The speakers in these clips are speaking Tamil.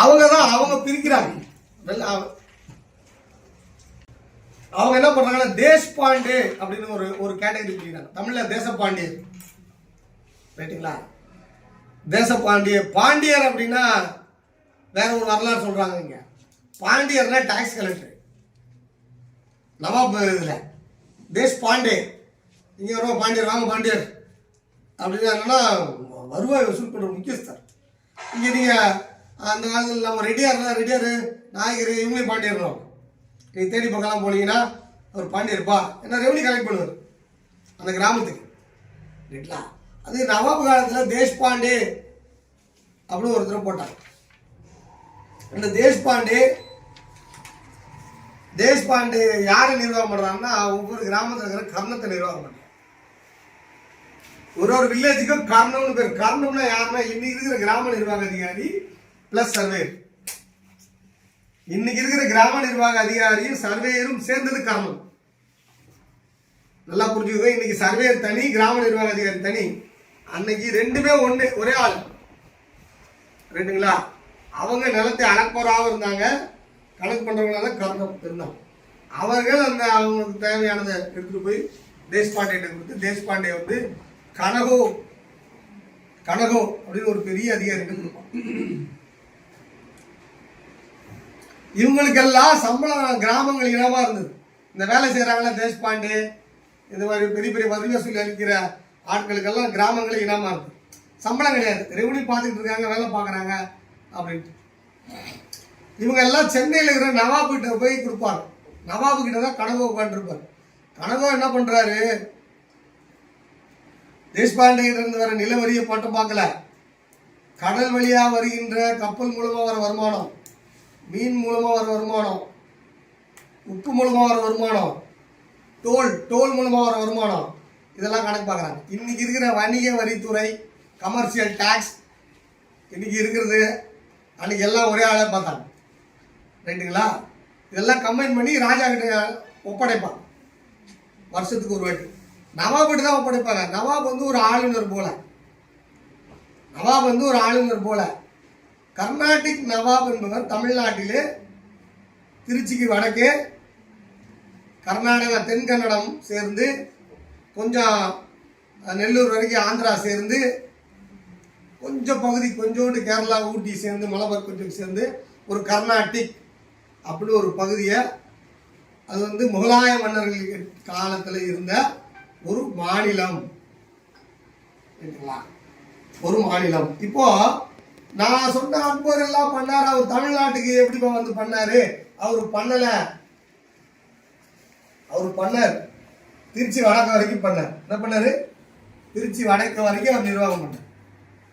அவங்க தான் அவங்க பிரிக்கிறாங்க அவங்க என்ன பண்றாங்கன்னா தேஷ்பாண்டே அப்படின்னு ஒரு ஒரு கேட்டகரி பிரிக்கிறாங்க. தமிழ்ல தேசப்பாண்டியர் ரைட்டுங்களா தேசப்பாண்டிய. பாண்டியர் அப்படின்னா வேற ஒரு வரலாறு சொல்றாங்க இங்க. பாண்டியர்னா டாக்ஸ் கலெக்டர் நவாப் இதில். தேஷ் பாண்டே இங்கே வருவா பாண்டியர் வாங்க பாண்டியர். அப்படின்னு என்னன்னா வருவாய் வசூல் பண்ணுற முக்கியஸ்தர். இங்கே நீங்கள் அந்த காலத்தில் நம்ம ரெடியாக இருந்தா ரெடியார் நாயகர் இவங்களையும் பாண்டியர் நீங்கள் தேடி பக்கம்லாம் போனீங்கன்னா அவர் பாண்டியர்ப்பா. என்ன ரெவன்யூ கலெக்ட் பண்ணுவார். அந்த கிராமத்துக்கு. ரைட்டுங்களா அது நவாப் காலத்தில் தேஷ்பாண்டே அப்படின்னு ஒருத்தர் போட்டாங்க. அந்த தேஷ்பாண்டே தேஷ்பாண்டே யாரை நிர்வாகம் பண்ணுறாங்கன்னா ஒவ்வொரு கிராமத்தில் இருக்கிற கர்ணத்தை நிர்வாகம் பண்ணுறாங்க ஒரு ஒரு வில்லேஜுக்கும் கர்ணம்னு பேர். கர்ணம்னா யாருன்னா இன்னைக்கு இருக்கிற கிராம நிர்வாக அதிகாரி பிளஸ் சர்வேயர் இன்னைக்கு இருக்கிற கிராம நிர்வாக அதிகாரியும் சர்வேயரும் சேர்ந்தது கர்ணம் நல்லா புரிஞ்சுக்கோங்க இன்னைக்கு சர்வேயர் தனி கிராம நிர்வாக அதிகாரி தனி. அன்னைக்கு ரெண்டுமே ஒன்று ஒரே ஆள். ரெண்டுங்களா? அவங்க நிலத்தை அளப்போராகவும் இருந்தாங்க. கணக்கு பண்ணுறவங்களால கர்ணம் இருந்தாங்க அவர்கள் அந்த அவங்களுக்கு தேவையானதை எடுத்துகிட்டு போய் தேஷ்பாண்டே கொடுத்து தேஷ்பாண்டே வந்து கனகோ கனகோ அப்படின்னு ஒரு பெரிய அதிகாரிகிட்ட கொடுப்பான். இவங்களுக்கெல்லாம் சம்பளம் கிராமங்கள் இனமா இருந்தது. இந்த வேலை செய்கிறாங்களா தேஷ்பாண்டே இந்த மாதிரி பெரிய பெரிய வரி வசூல் அளிக்கிற ஆட்களுக்கெல்லாம் கிராமங்களே இனமா இருக்கு. சம்பளம் கிடையாது. ரெவன்யூ பார்த்துக்கிட்டு இருக்காங்க வேலை பார்க்குறாங்க அப்படின்ட்டு. இவங்க எல்லாம் சென்னையில் இருக்கிற நவாபு கிட்ட போய் கொடுப்பாங்க. நவாபு கிட்ட தான் கனகோ உட்காந்துருப்பார் கனகோ என்ன பண்ணுறாரு தேஷ்பாண்டே இருந்து வர நிலவரியை மட்டும் பார்க்கல. கடல் வழியாக வருகின்ற கப்பல் மூலமாக வர வருமானம். மீன் மூலமாக வர வருமானம் உப்பு மூலமாக வர வருமானம் டோல் டோல் மூலமாக வர வருமானம் இதெல்லாம் கணக்கு பார்க்குறாங்க. இன்றைக்கி இருக்கிற வணிக வரித்துறை கமர்ஷியல் டேக்ஸ் இன்றைக்கி இருக்கிறது அன்றைக்கி எல்லாம் ஒரே ஆளாக பார்த்தாங்க. ரைட்டுங்களா இதெல்லாம் கம்பைன் பண்ணி ராஜா கிட்ட ஒப்படைப்பாங்க. வருஷத்துக்கு ஒரு வாட்டி. நவாப் தான் ஒப்படைப்பாங்க. நவாப் வந்து ஒரு ஆளுநர் போல. நவாப் வந்து ஒரு ஆளுநர் போல. கர்நாடிக் நவாப் என்பவர் தமிழ்நாட்டிலே திருச்சிக்கு வடக்கே கர்நாடகா தென்கன்னடம் சேர்ந்து கொஞ்சம் நெல்லூர் வரைக்கும் ஆந்திரா சேர்ந்து கொஞ்சம் பகுதி கொஞ்சோண்டு கேரளா ஊட்டி சேர்ந்து மலபார் கொஞ்சம் சேர்ந்து ஒரு கர்நாடிக் அப்படின்னு ஒரு பகுதியை அது வந்து முகலாய மன்னர்கள் காலத்தில் இருந்த ஒரு மாநிலம். ஒரு மாநிலம். இப்போது நான் சொன்ன அக்பர் எல்லாம் பண்ணாரு. அவர் தமிழ்நாட்டுக்கு எப்படி வந்து பண்ணாரு? அவர் பண்ணல. அவர் பண்ணார். திருச்சி வடக்கு வரைக்கும் பண்ணார். என்ன பண்ணாரு? திருச்சி வடக்கு வரைக்கும் அவர் நிர்வாகம் பண்ணார்.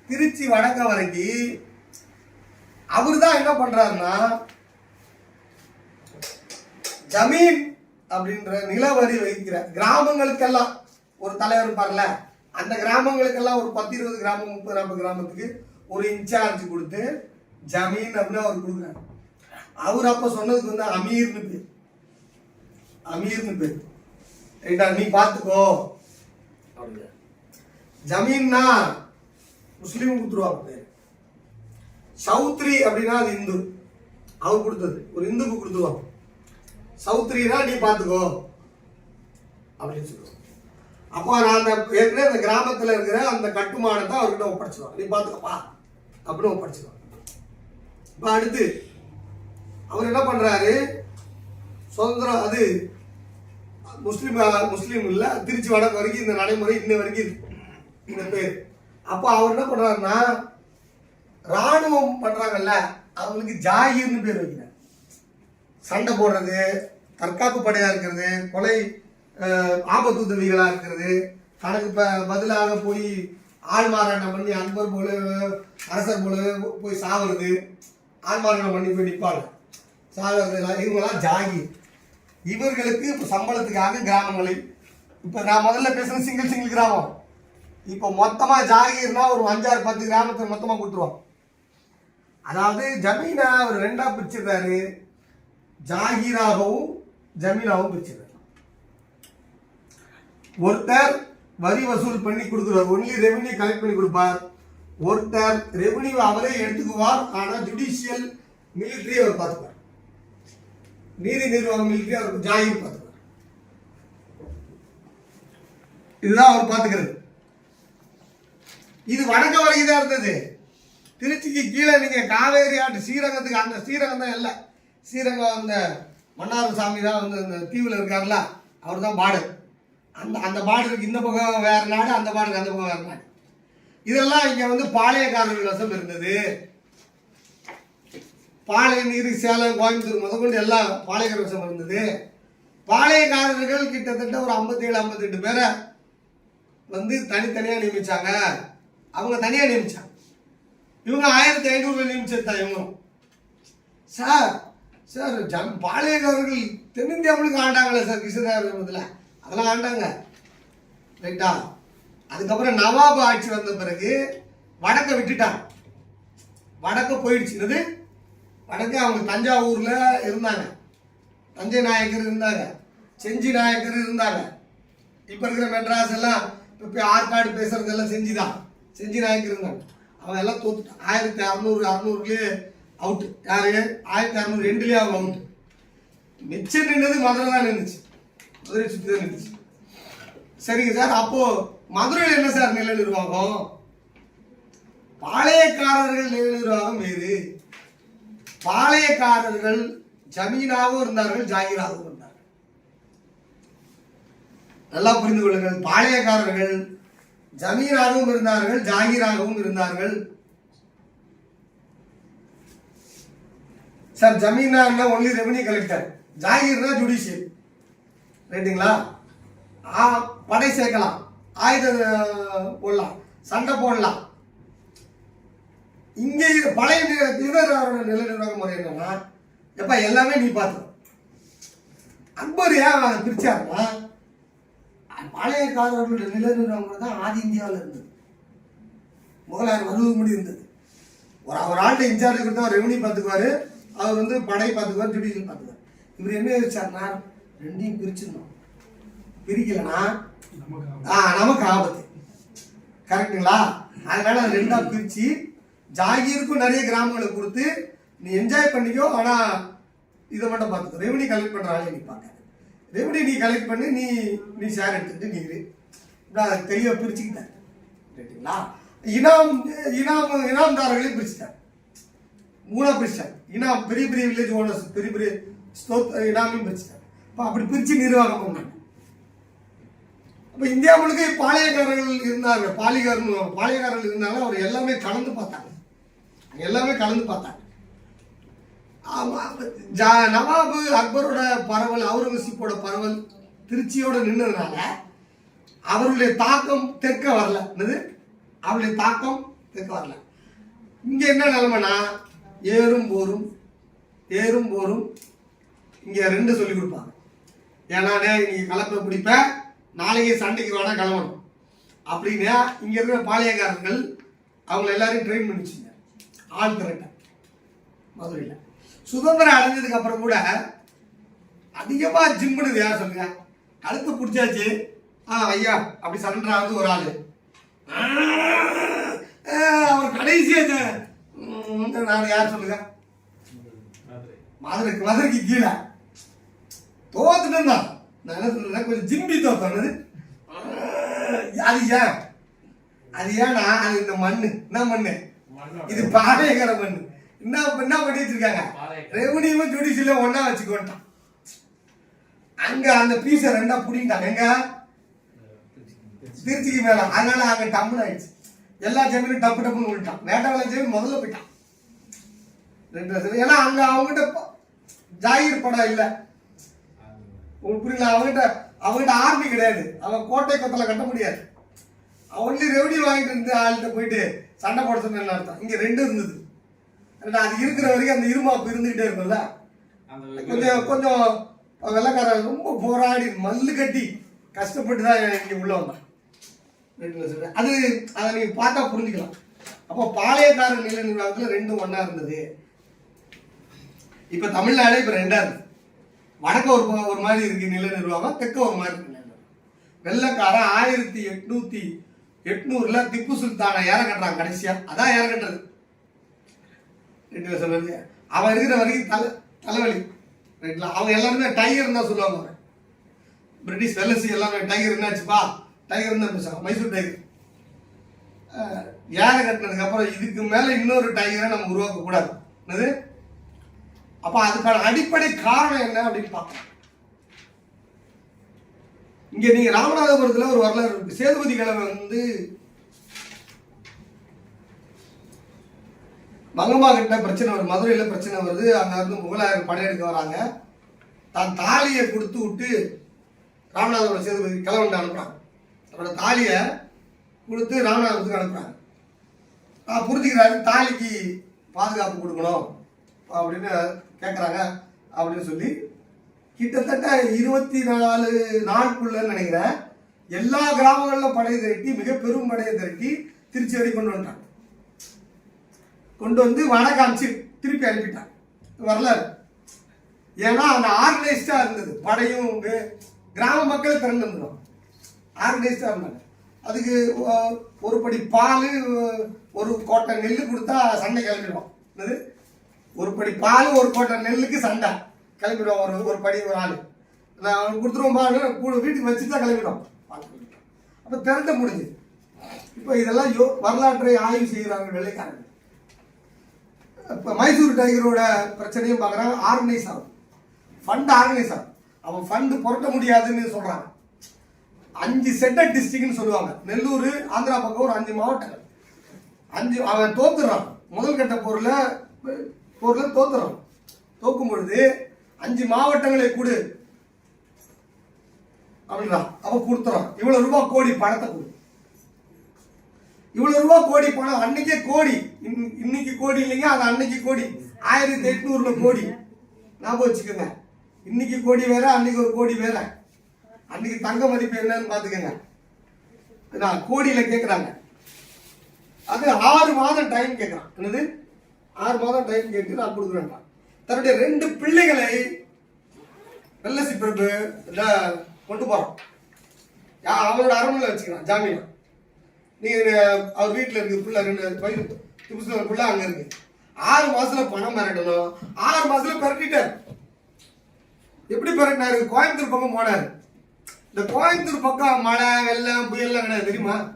திருச்சி வடக்க வரைக்கும் அவர் தான் என்ன பண்றாருன்னா ஜமீன் அப்படின்ற நிலவரி வைக்கிற கிராமங்களுக்கெல்லாம் ஒரு தலைவர் இருப்பார்ல அந்த கிராமங்களுக்கெல்லாம் ஒரு பத்து இருபது கிராமம் முப்பது நாற்பது கிராமத்துக்கு ஒரு இன்சார்ஜ் கொடுத்து ஜமீன் அப்படின்னு அவர் கொடுக்குறாரு. அவர் அப்ப சொன்னதுக்கு வந்து அமீர்னு பேர். அமீர்னு பேர். ரைட்டா நீ பார்த்துக்கோ. ஜமீன்னா முஸ்லீம் கொடுத்துருவாங்க பேர். சௌத்ரி அப்படின்னா அது இந்து. அவர் கொடுத்தது. ஒரு இந்துக்கு கொடுத்துருவாங்க. சௌத்ரினா நீ பார்த்துக்கோ. அப்படின்னு சொல்லுவாங்க. அப்போ நான் அந்த ஏற்கனவே அந்த கிராமத்தில் இருக்கிற அந்த கட்டுமானத்தை அவர்கிட்ட ஒப்படைச்சிடுவான் நீ பார்த்துக்கப்பா அப்படின்னு ஒப்படைச்சிடுவான் இப்போ அடுத்து அவர் என்ன பண்ணுறாரு சுதந்திரம் அது முஸ்லீம் முஸ்லீம் இல்லை திருச்சி வடக்கு வரைக்கும் இந்த நடைமுறை இன்ன வரைக்கும் இருக்கு. இந்த பேர். அப்போ அவர் என்ன பண்ணுறாருன்னா ராணுவம் பண்ணுறாங்கல்ல அவங்களுக்கு ஜாகிர்னு பேர் வைக்கிறார். சண்டை போடுறது தற்காப்பு படையாக இருக்கிறது கொலை ஆபத்து உதவிகளாக இருக்கிறது. தனக்கு ப பதிலாக போய் ஆள்மாறாட்டம் பண்ணி அன்பர் போல அரசர் போல போய் சாவது ஆள்மாறாட்டம் பண்ணி போய் நிற்பாங்க சாகிறது எல்லாம் இவங்கெல்லாம் ஜாகி. இவர்களுக்கு இப்போ சம்பளத்துக்காக கிராமங்களை இப்போ நான் முதல்ல பேசுறது சிங்கிள் சிங்கிள் கிராமம். இப்போ மொத்தமாக ஜாகிர்னா ஒரு அஞ்சாறு பத்து கிராமத்தை மொத்தமாக கொடுத்துருவோம். அதாவது ஜமீனை அவர் ரெண்டாக பிரிச்சிருக்காரு. ஜாகீராகவும் ஜமீனாகவும் பிரிச்சிருக்காரு. ஒருத்தர் வரி வசூல் பண்ணி கொடுக்குறார் ஒன்லி ரெவன்யூ கலெக்ட் பண்ணி கொடுப்பார். ஒருத்தர் ரெவன்யூ அவரே எடுத்துக்குவார் ஆனால் ஜுடிஷியல் மிலிட்ரி அவர் பார்த்துக்குவார் நீதி நிர்வாகம் மிலிட்டரி அவர் ஜாகிர் பார்த்துப்பார். இதுதான் அவர் பார்த்துக்கிறது. இது வடக்க வரைக்கும் தான் இருந்தது. திருச்சிக்கு கீழே நீங்க காவேரி ஆட்டு ஸ்ரீரங்கத்துக்கு அந்த ஸ்ரீரங்கம் தான் இல்லை. ஸ்ரீரங்கம் அந்த மன்னார் சாமி தான் வந்து அந்த தீவில் இருக்கார்ல அவர் தான் பாடு. அந்த அந்த பாடுக்கு இந்த பக்கம் வேறு நாடு அந்த பாட்டுக்கு அந்த பக்கம் வேறு நாடு. இதெல்லாம் இங்கே வந்து பாளையக்காரர்கள் வசம் இருந்தது. பாளைய நீர் சேலம் கோயம்புத்தூர் முதற்கொண்டு எல்லாம் பாளையக்கார வசம் இருந்தது. பாளையக்காரர்கள் கிட்டத்தட்ட ஒரு ஐம்பத்தேழு ஐம்பத்தெட்டு பேரை வந்து தனித்தனியாக நியமித்தாங்க அவங்க தனியாக நியமித்தாங்க இவங்க ஆயிரத்தி ஐநூறுல நியமிச்சது தான் இவங்களும். சார் சார் ஜம் பாளையக்காரர்கள் தென்னிந்தியா ஆண்டாங்களே சார் கிருஷ்ணதாரத்தில் அதெல்லாம் ஆண்டாங்க ரைட்டா அதுக்கப்புறம் நவாப் ஆட்சி வந்த பிறகு வடக்க விட்டுட்டாங்க வடக்க போயிடுச்சு. அது வடக்கு அவங்க தஞ்சாவூரில் இருந்தாங்க. தஞ்சை நாயக்கர் இருந்தாங்க. செஞ்சி நாயக்கர் இருந்தாங்க. இப்போ இருக்கிற மெட்ராஸ் எல்லாம் இப்போ ஆற்காடு பேசுறதெல்லாம் செஞ்சி தான் செஞ்சி நாயக்கர் இருந்தாங்க. அவங்க எல்லாம் தோத்துட்டாங்க ஆயிரத்தி அறநூறு அறநூறுலேயே அவுட்டு யார்? ஆயிரத்தி அறநூறு ரெண்டுலேயே அவங்க அவுட்டு மிச்சம் நின்றது மதுரை தான் நின்றுச்சு மதுரை சுற்றி தான் இருந்துச்சு சரிங்க சார் அப்போ மதுரையில் என்ன சார் நில நிர்வாகம்? பாளையக்காரர்கள் நில நிர்வாகம் வேறு பாளையக்காரர்கள் ஜமீனாகவும் இருந்தார்கள் ஜாகிராகவும் இருந்தார்கள். நல்லா புரிந்து கொள்ளுங்கள். பாளையக்காரர்கள் ஜமீனாகவும் இருந்தார்கள் ஜாகிராகவும் இருந்தார்கள். சார் ஜமீனா ஒன்லி ரெவன்யூ கலெக்டர் ஜாகிர்னா ஜுடிஷியல் ரைட்டுங்களா ஆ படை சேர்க்கலாம். ஆயுத போடலாம். சண்டை போடலாம். இங்கே இது பழைய நி- இவரோட நில நிர்வாக முறை என்னன்னா எப்ப எல்லாமே நீ பார்த்து. அக்பர் ஏன் அதை பிரிச்சாருன்னா பாளையக்காரர்களுடைய நில நிர்வாகம் தான் ஆதி இந்தியாவில் இருந்தது. முகலாயர் வருவது முடி இருந்தது. ஒரு அவர் ஆண்டு இன்சார்ஜ் கொடுத்தா ரெவன்யூ பார்த்துக்குவாரு. அவர் வந்து படை பார்த்துக்குவார் ஜுடிஷியல் பார்த்துக்குவார். இவர் என்ன யோசிச்சார்னா ரெண்டையும் பிரிச்சிடணும். பிரிக்கலன்னா ஆ நமக்கு ஆபத்து. கரெக்டுங்களா? அதனால ரெண்டா பிரிச்சு ஜாகீருக்கும் நிறைய கிராமங்களை கொடுத்து நீ என்ஜாய் பண்ணிக்கோ ஆனா இதை மட்டும் பார்த்துக்கோ. ரெவன்யூ கலெக்ட் பண்ற ஆளே நீ பார்க்க ரெவன்யூ நீ கலெக்ட் பண்ணி நீ நீ ஷேர் எடுத்துட்டு நீ இரு. இப்படி தெளிவாக பிரிச்சுக்கிட்டேன் ரைட்டுங்களா இனாம் இனாம் இனாம்தாரர்களையும் பிரிச்சுட்டார். மூணா பிரிச்சிட்டார். இனாம் பெரிய பெரிய வில்லேஜ் ஓனர்ஸ் பெரிய பெரிய இனாமையும் பிரிச்சுட்டார். இப்போ அப்படி பிரித்து நிர்வாகம் பண்ணுறாங்க அப்போ இந்தியா முழுக்க பாளையக்காரர்கள் இருந்தாங்க. பாலிகாரன் பாளையக்காரர்கள் இருந்தாங்க. அவர் எல்லாமே கலந்து பார்த்தாங்க. எல்லாமே கலந்து பார்த்தாங்க. ஆமாம் ஜா- நவாபு அக்பரோட பரவல் அவுரங்கசீப்போட பரவல் திருச்சியோட நின்றதுனால அவருடைய தாக்கம் தெற்க வரல. என்னது? அவருடைய தாக்கம் தெற்க வரல. இங்கே என்ன நிலமைனா ஏறும் போரும் ஏறும் போரும் இங்கே ரெண்டு சொல்லி கொடுப்பாங்க. ஏன்னா நீ கலப்பை பிடிப்ப நாளைக்கு சண்டைக்கு வேணா கிளம்பணும். அப்படின்னு இங்க இருக்கிற பாளையக்காரர்கள் அவங்க எல்லாரையும் ட்ரெயின் பண்ணிச்சுங்க. ஆள் திரட்ட. மதுரையில். சுதந்திரம் அடைஞ்சதுக்கு அப்புறம் கூட அதிகமா ஜிம்முனது யார் சொல்லுங்க? கழுத்து பிடிச்சாச்சு. ஆ ஐயா அப்படி சண்டை வந்து ஒரு ஆளு. அவர் கடைசியா ஜ- ம், நான் யார் சொல்லுங்க? மதுரைக்கு மதுரைக்கு கீழே. தோத்துட்டு தான் நான் என்ன சொல்றேன் கொஞ்சம் ஜிம்பி தோத்தானது அது ஏன்? அது ஏன்னா அது இந்த மண்ணு. என்ன மண்ணு? இது பாளையக்கார மண்ணு. என்ன என்ன பண்ணி வச்சிருக்காங்க ரெவன்யூவும் ஜுடிஷியலும் ஒண்ணா வச்சுக்கோட்டான் அங்க அந்த பீஸை ரெண்டா புடிங்கிட்டாங்க. எங்க? திருச்சிக்கு மேல. அதனால அங்க டம்முன்னு ஆயிடுச்சு. எல்லா ஜமீனும் டப்பு டப்புன்னு விட்டான் மேட்டாவளம் ஜமீன் முதல்ல போயிட்டான். ரெண்டு ஏன்னா அங்க அவங்ககிட்ட ஜாகிர் படம் இல்ல. உங்களுக்கு புரியல அவங்ககிட்ட அவங்ககிட்ட ஆர்மி கிடையாது. அவன் கோட்டை கொத்தல கட்ட முடியாது. ஒன்லி ரெவன்யூ வாங்கிட்டு இருந்து ஆள்கிட்ட போயிட்டு சண்டை போட சொன்னு அர்த்தம். இங்க ரெண்டு இருந்தது. அது இருக்கிற வரைக்கும் அந்த இருமாப்பு இருந்துகிட்டே இருக்கும்ல? கொஞ்சம் கொஞ்சம் வெள்ளக்காரன் ரொம்ப போராடி மல்லு கட்டி கஷ்டப்பட்டு தான் இங்க உள்ள வந்தான். ரெண்டு சொல்றேன் அது அதை நீங்க பார்த்தா புரிஞ்சுக்கலாம். அப்போ பாளையக்கார நில நிர்வாகத்துல ரெண்டும் ஒண்ணா இருந்தது. இப்ப தமிழ்நாடு இப்ப ரெண்டா இருக்கு. வடக்க ஒரு ஒரு மாதிரி இருக்கு நில நிர்வாகம் தெற்க ஒரு மாதிரி இருக்கு வெள்ளக்காரன் ஆயிரத்தி எட்நூத்தி எட்நூறுல திப்பு சுல்தானை ஏற கட்டுறான் கடைசியா. அதான் ஏற கட்டுறது. ரைட்டுல சொல்றது அவன் இருக்கிற வரைக்கும் தலை தலைவலி. ரைட்ல? அவங்க எல்லாருமே டைகர் தான் சொல்லுவாங்க பிரிட்டிஷ் வெல்லசி எல்லாமே டைகர் என்னாச்சுப்பா டைகர் தான் பேசுவாங்க. மைசூர் டைகர் ஏற கட்டினதுக்கு அப்புறம் இதுக்கு மேல இன்னொரு டைகரை நம்ம உருவாக்க கூடாது என்னது? அப்ப அதுக்கான அடிப்படை காரணம் என்ன அப்படின்னு பார்க்கலாம் இங்க நீங்க ராமநாதபுரத்துல ஒரு வரலாறு இருக்கு. சேதுபதி கிழமை வந்து மங்கம்மா கிட்ட பிரச்சனை வருது மதுரையில் பிரச்சனை வருது. அங்கே இருந்து முகலாயர் படையெடுக்க வராங்க. தான் தாலியை கொடுத்து விட்டு ராமநாதபுரம் சேதுபதி கிழவன் அனுப்புகிறாங்க அவரோட தாலியை கொடுத்து ராமநாதபுரத்துக்கு அனுப்புகிறாங்க நான் புரிஞ்சுக்கிறாரு தாலிக்கு பாதுகாப்பு கொடுக்கணும் அப்படின்னு கேட்குறாங்க அப்படின்னு சொல்லி கிட்டத்தட்ட இருபத்தி நாலு நாளுக்குள்ளன்னு நினைக்கிறேன். எல்லா கிராமங்களிலும் படையை திரட்டி மிக பெரும் படையை திரட்டி திருச்சி வரை கொண்டு வந்துட்டாங்க. கொண்டு வந்து வட காமிச்சு திருப்பி அனுப்பிட்டாங்க. வரலாறு. ஏன்னா அந்த ஆர்கனைஸ்டாக இருந்தது. படையும் கிராம மக்கள் திறந்து இருந்தோம் ஆர்கனைஸ்டாக இருந்தாங்க. அதுக்கு ஒரு படி பால் ஒரு கோட்டை நெல் கொடுத்தா சண்டை கிளம்பிடுவோம் என்னது? ஒரு படி பால் ஒரு கோட்டை நெல்லுக்கு சண்டை. கிளம்பிடுவோம் ஒரு ஒரு படி ஒரு ஆள். நான் கொடுத்துருவோம் பால் கூட வீட்டுக்கு வச்சு தான் கிளம்பிடும் அப்போ திரட்ட முடிஞ்சு. இப்போ இதெல்லாம் யோ வரலாற்றை ஆய்வு செய்கிறாங்க வெள்ளைக்காரங்க இப்போ மைசூர் டைகரோட பிரச்சனையும் பார்க்குறாங்க. ஆர்கனைஸ் ஆகும். ஃபண்ட் ஆர்கனைஸ் ஆகும். அவன் ஃபண்டு புரட்ட முடியாதுன்னு சொல்கிறாங்க அஞ்சு செட்டட் டிஸ்ட்ரிக்ட்னு சொல்லுவாங்க. நெல்லூர் ஆந்திரா பக்கம் ஒரு அஞ்சு மாவட்டங்கள். அஞ்சு அவன் தோத்துறான் முதல் கட்ட போரில் போரில் தோத்துறோம் தோக்கும் பொழுது அஞ்சு மாவட்டங்களை கொடு. அப்படின்றான் அவன் கொடுத்துறான் இவ்வளவு ரூபாய் கோடி பணத்தை கொடு. இவ்வளவு ரூபாய் கோடி பணம். அன்னைக்கே கோடி. இன்னைக்கு கோடி இல்லைங்க அது அன்னைக்கு கோடி. ஆயிரத்தி எட்நூறுல கோடி. ஞாபகம் வச்சுக்கோங்க. இன்னைக்கு கோடி வேற அன்னைக்கு ஒரு கோடி வேற. அன்னைக்கு தங்க மதிப்பு என்னன்னு பாத்துக்கோங்க நான் கோடியில கேக்குறாங்க. அது ஆறு மாதம் டைம் கேட்கறான் என்னது? ஆறு மாதம் டைம் கேட்டு நான் கொடுக்குறேன் தன்னுடைய ரெண்டு பிள்ளைகளை வெள்ளசி பிரபு கொண்டு போறான். யா- அவனோட அரண்மனை வச்சுக்கிறான் ஜாமீன். நீங்க அவர் வீட்டில் இருக்கு பிள்ளை ரெண்டு பையன் திப்புசுல புள்ள அங்க இருக்கு. ஆறு மாசத்துல பணம் மிரட்டணும். ஆறு மாசத்துல மிரட்டிட்டார் எப்படி மிரட்டினாரு கோயம்புத்தூர் பக்கம் போனாரு. இந்த கோயம்புத்தூர் பக்கம் மழை வெள்ளம் புயல்லாம் கிடையாது தெரியுமா?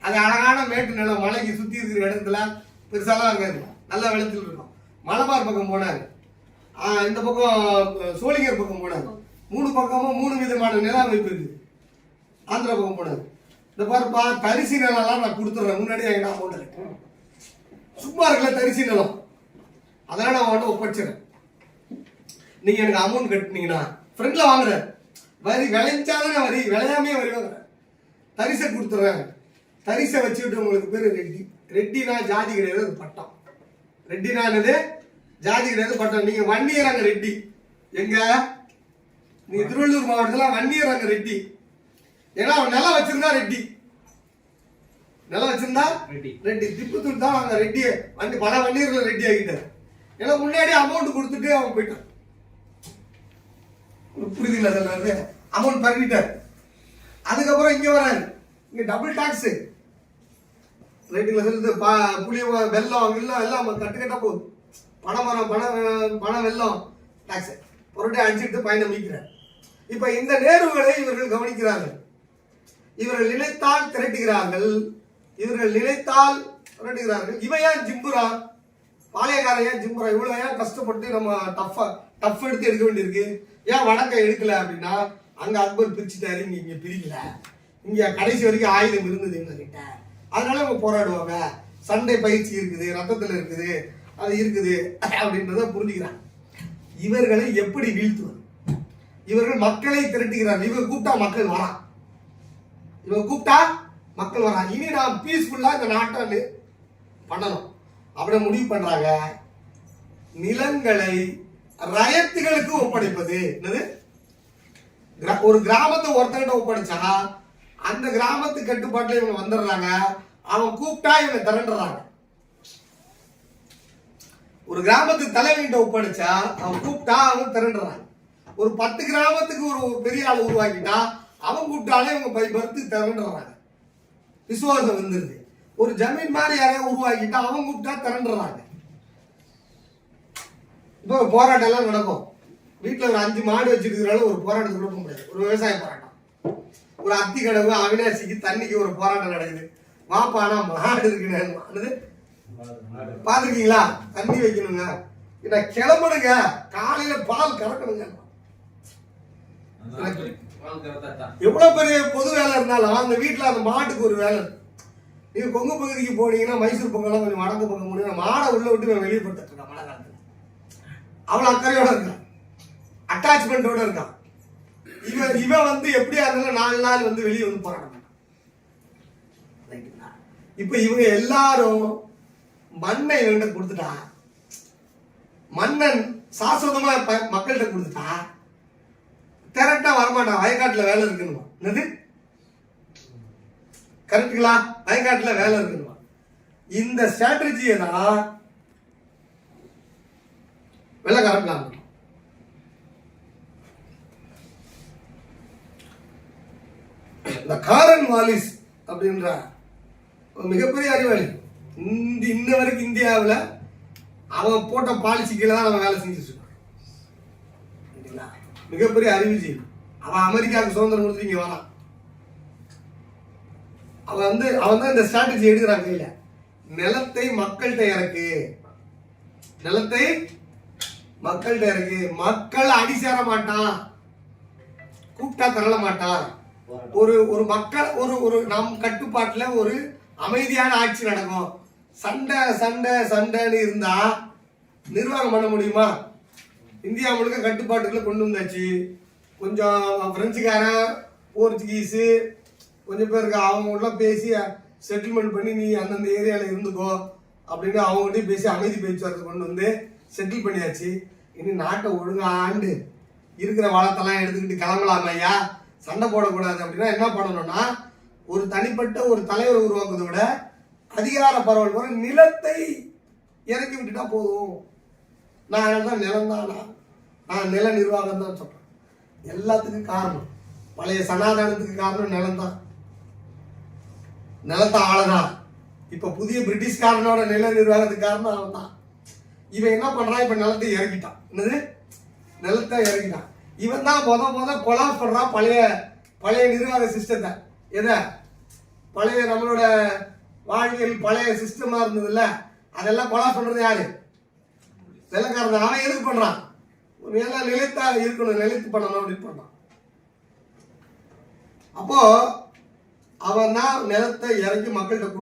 அது அழகான மேட்டு நிலம் மலைக்கு சுத்தி இருக்கிற இடத்துல பெருசாலாம் அங்க இருக்கும். நல்லா வெள்ளத்தில் இருக்கும். மலபார் பக்கம் போனாரு. இந்த பக்கம் சோளிங்கர் பக்கம் போனாரு. மூணு பக்கமும் மூணு விதமான நில அமைப்பு இருக்கு. ஆந்திரா பக்கம் போனாரு. இந்த பாருப்பா தரிசி நிலம்லாம் நான் கொடுத்துட்றேன் முன்னாடியே என்ன அமௌண்ட் இருக்கு. சும்மா இருக்கல தரிசி நிலம். அதெல்லாம் நான் அவன்கிட்ட ஒப்படைச்சிடறேன். நீங்க எனக்கு அமௌண்ட் கட்டினீங்கன்னா ஃப்ரெண்ட்ல வாங்குறேன். வரி விளைஞ்சாதானே வரி விளையாமே வரி வாங்குறேன். தரிசை கொடுத்துட்றேன் தரிசை வச்சுக்கிட்டு உங்களுக்கு பேர் ரெட்டி. ரெட்டினா ஜாதி கிடையாது அது பட்டம். ரெட்டினா என்னது ஜாதி கிடையாது பட்டம் நீங்க வன்னியராங்க ரெட்டி. எங்க? நீங்க திருவள்ளூர் மாவட்டத்துல வன்னியராங்க ரெட்டி. ஏன்னா அவன் நிலம் வச்சிருந்தா ரெட்டி. நிலம் வச்சிருந்தா ரெட்டி. ரெட்டி. திப்புத்தூர் தான் அங்க ரெட்டி. வண்டி பல வண்டியர்களை ரெட்டி ஆகிட்டார் ஏன்னா முன்னாடி அமௌண்ட் கொடுத்துட்டு அவன் போயிட்டான். புரியுதுங்களா சொல்றது அமௌண்ட் பண்ணிட்டார் அதுக்கப்புறம் இங்க வராரு இங்க டபுள் டாக்ஸ் ரைட்டுங்களா சொல்லுது பா புளிய வெள்ளம் வெல்லம் வெல்லம் எல்லாம் கட்டு கட்டா போகுது பணம் மரம் பணம் பணம் வெல்லம் டாக்ஸ் பொருட்டை அடிச்சுட்டு பயணம் மீட்கிறார் இப்போ இந்த நேர்வுகளை இவர்கள் கவனிக்கிறார்கள். இவர்கள் நினைத்தால் திரட்டுகிறார்கள். இவர்கள் நினைத்தால் திரட்டுகிறார்கள். இவன் ஏன் ஜிம்புரா பாளையக்காரன் ஏன் ஜிம்புரா இவ்வளோ ஏன் கஷ்டப்பட்டு நம்ம டஃப்பாக டஃப் எடுத்து எடுக்க வேண்டியிருக்கு? ஏன் வடக்கை எடுக்கல அப்படின்னா அங்கே அக்பர் பிரிச்சுட்டாரு இங்கே இங்கே பிரிக்கல. இங்கே கடைசி வரைக்கும் ஆயுதம் இருந்தது எங்ககிட்ட அதனால அவங்க போராடுவாங்க. சண்டை பயிற்சி இருக்குது ரத்தத்தில் இருக்குது அது இருக்குது அப்படின்றத புரிஞ்சுக்கிறாங்க. இவர்களை எப்படி வீழ்த்துவது? இவர்கள் மக்களை திரட்டுகிறார்கள். இவர் கூப்பிட்டா மக்கள் வரான் இவன் கூப்பிட்டா மக்கள் வரான் இனி நாம் பீஸ்ஃபுல்லாக இந்த நாட்டை பண்ணணும். அப்படி முடிவு பண்றாங்க. நிலங்களை ரயத்துகளுக்கு ஒப்படைப்பது. என்னது? கிரா- ஒரு கிராமத்தை ஒருத்தர்கிட்ட ஒப்படைச்சா அந்த கிராமத்து கட்டுப்பாட்டில் இவங்க வந்துடுறாங்க. அவன் கூப்பிட்டா இவங்க திரண்டுறாங்க. ஒரு கிராமத்துக்கு தலைவன்கிட்ட ஒப்படைச்சா அவன் கூப்பிட்டா அவன் திரண்டுறான் ஒரு பத்து கிராமத்துக்கு ஒரு பெரிய ஆள் உருவாக்கிட்டா அவன் கூப்பிட்டாலே இவங்க பை பர்த்து திரண்டுறாங்க. விசுவாசம் வந்துருது. ஒரு ஜமீன் மாதிரி யாரையும் உருவாக்கிட்டா அவன் கூப்பிட்டா திரண்டுறாங்க. இப்போ போராட்டம் எல்லாம் நடக்கும். வீட்டில் ஒரு அஞ்சு மாடு வச்சிருக்கிறனால ஒரு போராட்டத்துக்கு கொடுக்க முடியாது. ஒரு விவசாய போராட்டம். ஒரு அத்தி கடவு அவினாசிக்கு தண்ணிக்கு ஒரு போராட்டம் நடக்குது. வாப்பா ஆனா மாடு இருக்குன்னு பார்த்துருக்கீங்களா? தண்ணி வைக்கணுங்க. இதை கிளம்பணுங்க. காலையில பால் கறக்கணுங்க. எவ்வளவு பெரிய பொது வேலை இருந்தாலும் அந்த வீட்டுல அந்த மாட்டுக்கு ஒரு வேலை. நீங்க கொங்கு பகுதிக்கு போனீங்கன்னா மைசூர் பொங்கலாம் கொஞ்சம் வடக்கு பக்கம் போனீங்கன்னா மாடை உள்ள விட்டு நான் வெளியே படுத்துட்டு இருக்கேன் மழை காலத்துல அவ்வளவு அக்கறையோட இருக்கான். அட்டாச்மெண்டோட இருக்கான். இவன் இவன் வந்து எப்படியா இருந்தாலும் நாலு நாள் வந்து வெளியே வந்து போராட மாட்டான் இப்ப இவங்க எல்லாரும் மண்ணை இவன்கிட்ட கொடுத்துட்டா? மன்னன் சாஸ்வதமா மக்கள்கிட்ட கொடுத்துட்டா? கரெக்டா வரமாட்டான் வயக்காட்டுல வேலை இருக்குன்னு என்னது? கரெக்டுங்களா வயக்காட்டுல வேலை இருக்குன்னு இந்த ஸ்ட்ராட்டஜியை தான் வெள்ளக்காரன் plan இந்த காரன் வாலிஸ் அப்படின்ற மிகப்பெரிய அறிவாளி. இந்த இன்ன வரைக்கும் இந்தியாவில் அவன் போட்ட பாலிசி கீழே தான் அவன் வேலை செஞ்சுட்டு இருக்கான். மிகப்பெரிய அறிவுஜீவி அவன் அமெரிக்காவுக்கு சுதந்திரம் கொடுத்து இங்கே வரான். அவன் வந்து அவன் தான் இந்த ஸ்ட்ராட்டஜி எடுக்கிறான் கையில். நிலத்தை மக்கள்கிட்ட இறக்கு. நிலத்தை மக்கள்கிட்ட இறக்கு. மக்கள் அடி சேர மாட்டான். கூப்பிட்டா தரல மாட்டான். ஒரு ஒரு மக்கள் ஒரு ஒரு நம் கட்டுப்பாட்டில் ஒரு அமைதியான ஆட்சி நடக்கும். சண்டை சண்டை சண்டைன்னு இருந்தா நிர்வாகம் பண்ண முடியுமா? இந்தியா முழுக்க கட்டுப்பாட்டுக்குள்ள கொண்டு வந்தாச்சு. கொஞ்சம் பிரெஞ்சுக்காரன் போர்ச்சுகீஸு கொஞ்சம் பேருக்கு அவங்களாம் பேசி செட்டில்மெண்ட் பண்ணி நீ அந்தந்த ஏரியாவில் இருந்துக்கோ அப்படின்னு அவங்ககிட்டயும் பேசி அமைதி பேச்சுவார்த்தை கொண்டு வந்து செட்டில் பண்ணியாச்சு. இனி நாட்டை ஒழுங்காண்டு இருக்கிற வளத்தெல்லாம் எடுத்துக்கிட்டு கிளம்பலாம் ஐயா? சண்டை போடக்கூடாது அப்படின்னா என்ன பண்ணணும்னா ஒரு தனிப்பட்ட ஒரு தலைவர் உருவாக்குவதை விட அதிகார பரவல் வர நிலத்தை இறக்கி விட்டுட்டா போதும். நான் தான் நிலம் தானா நான் நில நிர்வாகம் தான் சொல்கிறேன் எல்லாத்துக்கும் காரணம். பழைய சனாதனத்துக்கு காரணம் நிலம்தான். நிலத்தை ஆளதான் இப்போ புதிய பிரிட்டிஷ்காரனோட நில நிர்வாகத்துக்கு காரணம் அவன் தான் இவன் என்ன பண்ணுறான் இப்போ நிலத்தை இறக்கிட்டான். என்னது? நிலத்தை இறக்கிட்டான். இவன் தான் முத முத கொலாப்ஸ் பண்ணுறான் பழைய பழைய நிர்வாக சிஸ்டத்தை எதை? பழைய நம்மளோட வாழ்வியல் பழைய சிஸ்டமாக இருந்ததுல்ல? அதெல்லாம் கொலாப் பண்ணுறது யாரு? வெள்ளக்காரன் அவன் எதுக்கு பண்ணுறான் எல்லாம் நிலைத்தா இருக்கணும். நிலைத்து பண்ணணும் அப்படின்னு பண்ணான் அப்போ அவன் தான் நிலத்தை இறங்கி மக்கள்கிட்ட